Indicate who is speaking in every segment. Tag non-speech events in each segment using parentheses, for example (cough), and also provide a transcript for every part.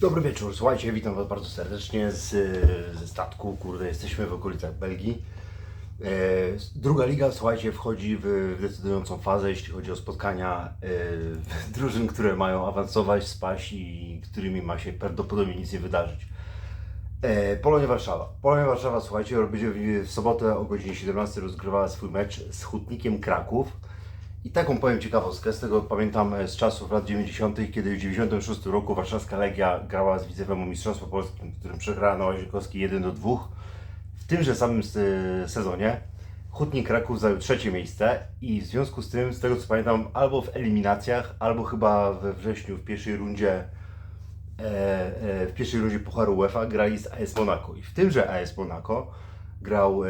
Speaker 1: Dobry wieczór, słuchajcie, witam Was bardzo serdecznie z, ze statku, kurde, jesteśmy w okolicach Belgii. E, druga liga, słuchajcie, wchodzi w, decydującą fazę, jeśli chodzi o spotkania e, (laughs) drużyn, które mają awansować, spaść i którymi ma się prawdopodobnie nic nie wydarzyć. E, Polonia Warszawa. Polonia Warszawa, słuchajcie, będzie w sobotę o godzinie 17 rozgrywała swój mecz z Hutnikiem Kraków. I taką powiem ciekawostkę, z tego pamiętam e, z czasów lat 90., kiedy w 96 roku warszawska Legia grała z Widzewem o Mistrzostwo Polskim, w którym przegrała na Łazienkowskiej 1 do 2. W tymże samym sezonie Hutnik Kraków zajął trzecie miejsce i w związku z tym, z tego co pamiętam, albo w eliminacjach, albo chyba we wrześniu w pierwszej rundzie e, e, w pierwszej rundzie Pucharu UEFA grali z AS Monaco i w tymże AS Monaco grał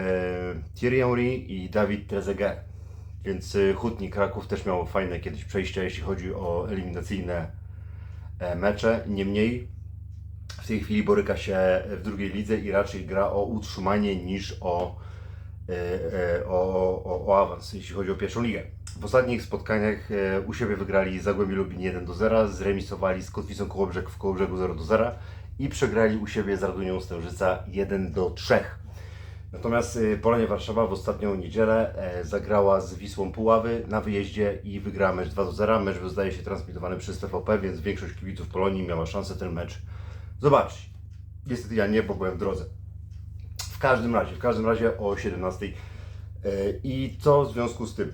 Speaker 1: Thierry Henry i Dawid Trezeguet. Więc e, Hutnik Kraków też miał fajne kiedyś przejścia, jeśli chodzi o eliminacyjne e, mecze. Niemniej w tej chwili boryka się w drugiej lidze i raczej gra o utrzymanie niż o, e, e, o, o, o awans, jeśli chodzi o pierwszą ligę. W ostatnich spotkaniach u siebie wygrali Zagłębie Lubin 1 do 0, zremisowali z Kotwicą Kołobrzeg w Kołobrzegu 0 do 0 i przegrali u siebie z Radunią Stężyca 1 do 3. Natomiast y, Polonia Warszawa w ostatnią niedzielę e, zagrała z Wisłą Puławy na wyjeździe i wygrała mecz 2 do 0. Mecz był zdaje się transmitowany przez TVP, więc większość kibiców Polonii miała szansę ten mecz zobaczyć. Niestety ja nie, bo byłem w drodze. W każdym razie, w każdym razie o 17. E, I co w związku z tym?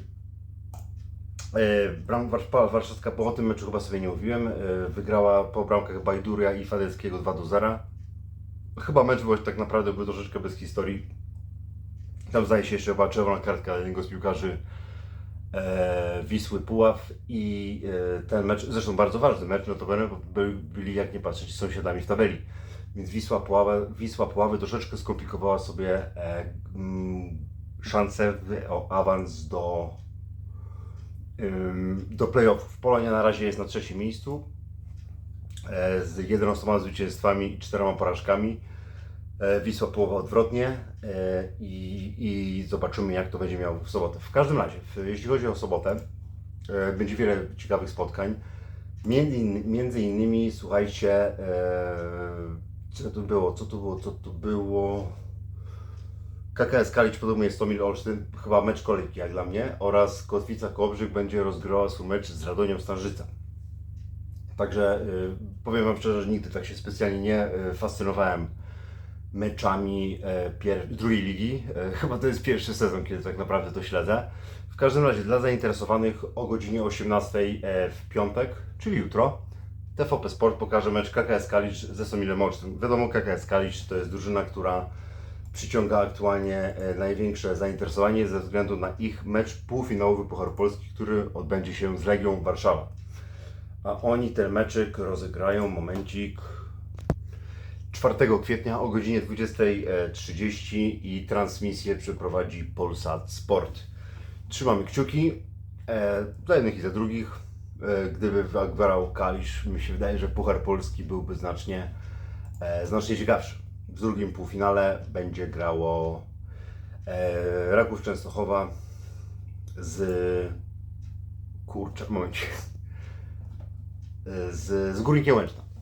Speaker 1: E, Bram, Warsz- Warszawska po tym meczu chyba sobie nie mówiłem. Wygrała po bramkach Bajduria i Fadeckiego 2 do 0. Chyba mecz był tak naprawdę był troszeczkę bez historii. Tam zdaje się jeszcze była czerwona kartka jednego z piłkarzy e, Wisły Puław i e, ten mecz, zresztą bardzo ważny mecz, notabene, bo by, byli jak nie patrzeć sąsiadami w tabeli. Więc Wisła Puławy, Wisła Puławy troszeczkę skomplikowała sobie e, mm, szansę w, o awans do, ym, do playoffów. Polonia na razie jest na trzecim miejscu e, z 11 zwycięstwami i czterema porażkami. E, Wisła połowa odwrotnie e, i, i zobaczymy jak to będzie miało w sobotę. W każdym razie, jeśli chodzi o sobotę, e, będzie wiele ciekawych spotkań. Między, in- między innymi, słuchajcie, co tu było, co tu było, co tu było. KKS Kalisz podobnie jest Tomil Olsztyn, chyba mecz kolejki jak dla mnie, oraz Kotwica Kołobrzeg będzie rozgrała swój mecz z Radonią Starzyca. Także powiem Wam szczerze, że nigdy tak się specjalnie nie fascynowałem meczami e, drugiej ligi. E, Chyba to jest pierwszy sezon, kiedy tak naprawdę to śledzę. W każdym razie dla zainteresowanych o godzinie 18 e, w piątek, czyli jutro, TVP Sport pokaże mecz KKS Kalisz ze Somilem Olsztyn. Wiadomo, KKS Kalisz to jest drużyna, która przyciąga aktualnie największe zainteresowanie ze względu na ich mecz półfinałowy Pucharu Polski, który odbędzie się z Legią Warszawa. A oni ten meczyk rozegrają, momencik, 4 kwietnia o godzinie 20.30 i transmisję przeprowadzi Polsat Sport. Trzymamy kciuki e, dla jednych i dla drugich. E, gdyby grał Kalisz, mi się wydaje, że Puchar Polski byłby znacznie, e, znacznie ciekawszy. W drugim półfinale będzie grało e, Raków Częstochowa z kurczę, momencie (laughs) z, z Górnikiem Łęczna.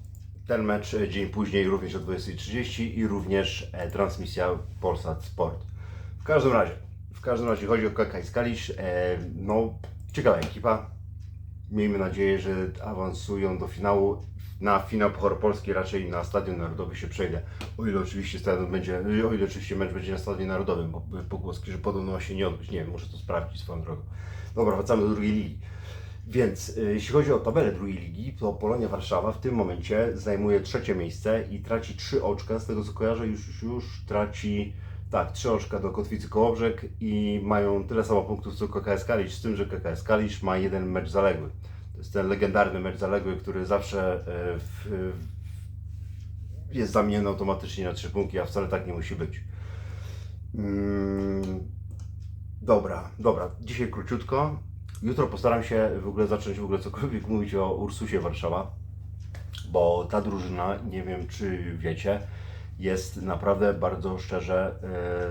Speaker 1: Ten mecz e, dzień później również o 20.30 i również e, transmisja Polsat Sport. W każdym razie, w każdym razie chodzi o KKS Kalisz. E, no, ciekawa ekipa. Miejmy nadzieję, że awansują do finału. Na finał Pucharu Polski raczej na Stadion Narodowy się przejdę. O ile oczywiście stadion będzie, o ile oczywiście mecz będzie na Stadionie Narodowym, bo pogłoski, że podobno ma się nie odbyć. Nie wiem, muszę to sprawdzić swoją drogą. Dobra, wracamy do drugiej ligi. Więc y, jeśli chodzi o tabelę drugiej ligi, to Polonia Warszawa w tym momencie zajmuje trzecie miejsce i traci trzy oczka. Z tego co kojarzę, już, już, już traci tak, trzy oczka do Kotwicy Kołobrzeg i mają tyle samo punktów co KKS Kalisz, z tym, że KKS Kalisz ma jeden mecz zaległy. To jest ten legendarny mecz zaległy, który zawsze e, w, w, jest zamieniony automatycznie na trzy punkty, a wcale tak nie musi być. Mm, Dobra, dobra. Dzisiaj króciutko. Jutro postaram się w ogóle zacząć w ogóle cokolwiek mówić o Ursusie Warszawa, bo ta drużyna, nie wiem czy wiecie, jest naprawdę bardzo szczerze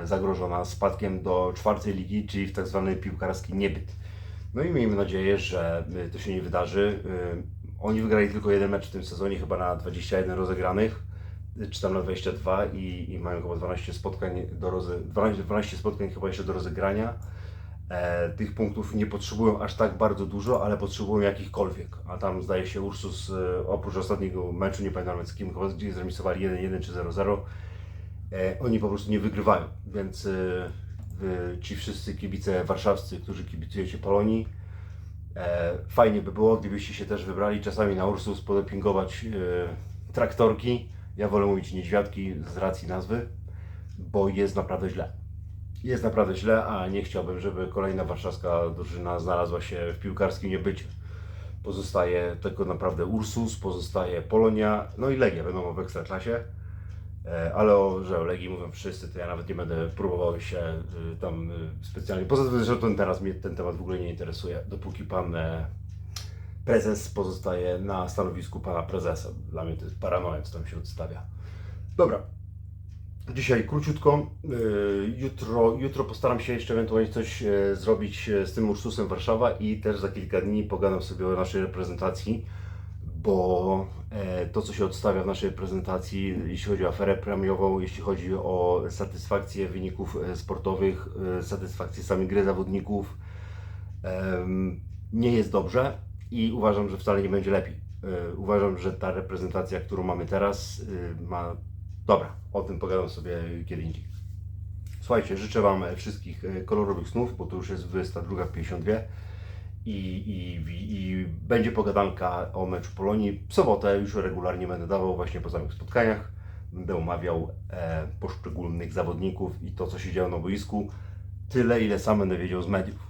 Speaker 1: e, zagrożona spadkiem do czwartej ligi, czyli w tak zwany piłkarski niebyt. No i miejmy nadzieję, że e, to się nie wydarzy. E, Oni wygrali tylko jeden mecz w tym sezonie, chyba na 21 rozegranych, czy tam na 22 i, i mają chyba 12 spotkań do roze, 12, 12 spotkań chyba jeszcze do rozegrania. E, tych punktów nie potrzebują aż tak bardzo dużo, ale potrzebują jakichkolwiek. A tam zdaje się Ursus e, oprócz ostatniego meczu, nie pamiętam nawet z kim, gdzie zremisowali 1-1 czy 0-0, e, oni po prostu nie wygrywają. Więc ci wszyscy kibice warszawscy, którzy kibicujecie Polonii, fajnie by było, gdybyście się też wybrali czasami na Ursus podepingować e, traktorki. Ja wolę mówić niedźwiadki z racji nazwy, bo jest naprawdę źle. Jest naprawdę źle, a nie chciałbym, żeby kolejna warszawska drużyna znalazła się w piłkarskim niebycie. Pozostaje tylko naprawdę Ursus, pozostaje Polonia, no i Legia, wiadomo, w Ekstraklasie. E, Ale o, że o Legii mówią wszyscy, to ja nawet nie będę próbował się y, tam y, specjalnie. Poza tym, że ten teraz mnie ten temat w ogóle nie interesuje, dopóki pan e, prezes pozostaje na stanowisku pana prezesa. Dla mnie to jest paranoja, co tam się odstawia. Dobra, Dzisiaj króciutko. Yy, Jutro, jutro postaram się jeszcze ewentualnie coś e, zrobić e, z tym Ursusem Warszawa i też za kilka dni pogadam sobie o naszej reprezentacji, bo e, to, co się odstawia w naszej reprezentacji, jeśli chodzi o aferę premiową, jeśli chodzi o satysfakcję wyników sportowych, satysfakcję samej gry zawodników, nie jest dobrze i uważam, że wcale nie będzie lepiej. Uważam, że ta reprezentacja, którą mamy teraz, e, ma. Dobra, o tym pogadam sobie kiedy indziej. Słuchajcie, życzę Wam wszystkich e, kolorowych snów, bo to już jest 22.52 i, i, i, i będzie pogadanka o meczu Polonii. W sobotę już regularnie będę dawał właśnie po samych spotkaniach. Będę omawiał e, poszczególnych zawodników i to, co się działo na boisku. Tyle, ile sam będę wiedział z mediów.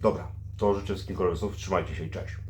Speaker 1: Dobra, to życzę wszystkim kolorowych snów. Trzymajcie się i cześć.